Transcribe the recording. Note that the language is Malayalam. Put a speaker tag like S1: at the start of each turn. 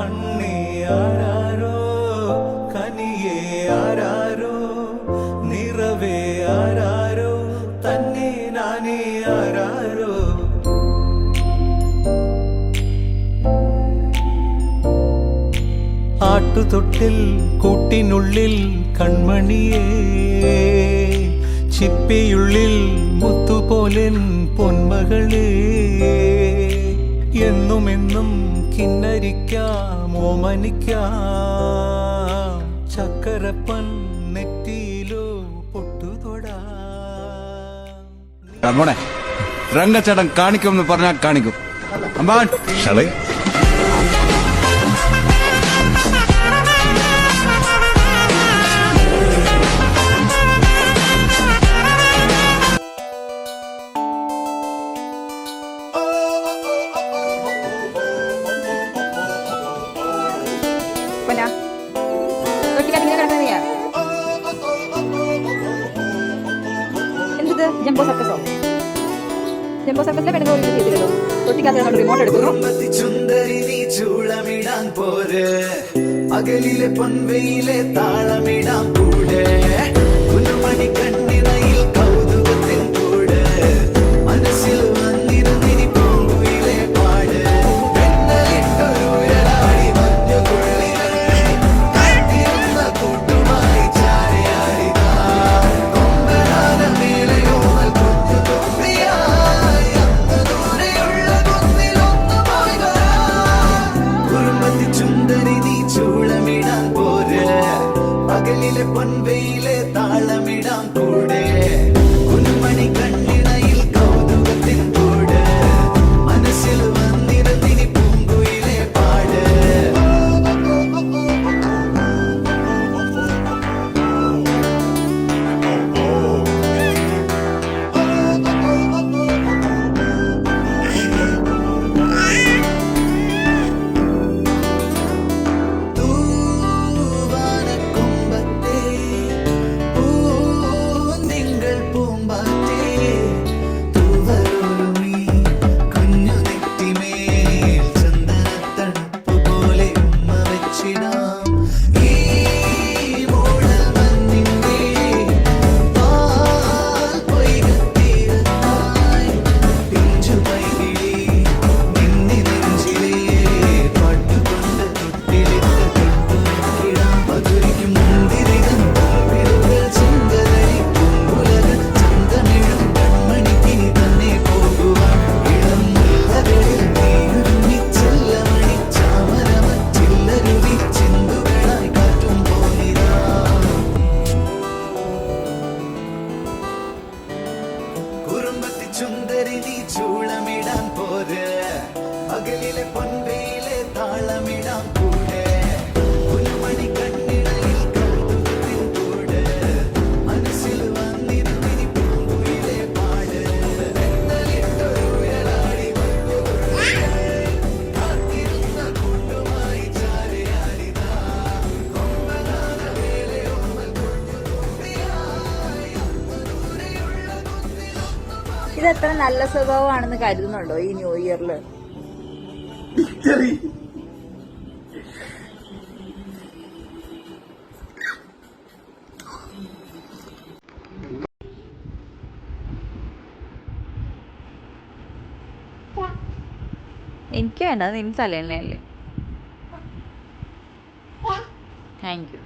S1: കണ്ണേ ആരാരോ കനിയേ ആരാരോ നിറവേ ആരാരോ തന്നെ നാനേ ആരാരോ. ആട്ടുതൊട്ടിൽ കൂട്ടിനുള്ളിൽ കൺമണിയേ ചിപ്പിയുള്ളിൽ മുത്തുപോലെൻ പൊന്മകളേ. എന്നും എന്നും കിന്നരിക്കാം ഓമനിക്കാം. ചക്കരപ്പൻ നെറ്റിയിലോ പൊട്ടുതൊടാ.
S2: മോനെ രംഗച്ചേട്ടൻ കാണിക്കുമെന്ന് പറഞ്ഞാൽ കാണിക്കും. അമ്പാൻ. ഷളേ.
S3: ജംബോ സർക്കസോ ജംബോ സർക്കസിലെ പെണ്ണുങ്ങൾ ഒരു ചെയ്തില്ലല്ലോ നമ്മൾ റിമോട്ട് എടുക്കുന്നു
S1: പകലിലെ പൊൻവെയിലെ താളമിടാൻ കൂടെ. சுந்தரி நீ சூளமிடான் போது. அகலிலே பன்றையிலே தாளமிடான் കുന്നിലൊന്നുമായി
S3: ഇത് എത്ര നല്ല സ്വഭാവമാണെന്ന് കരുതുന്നുണ്ടോ ഈ ന്യൂ ഇയറിൽ എനിക്ക് വേണ്ട നിൻ തലേനല്ലേ താങ്ക് യു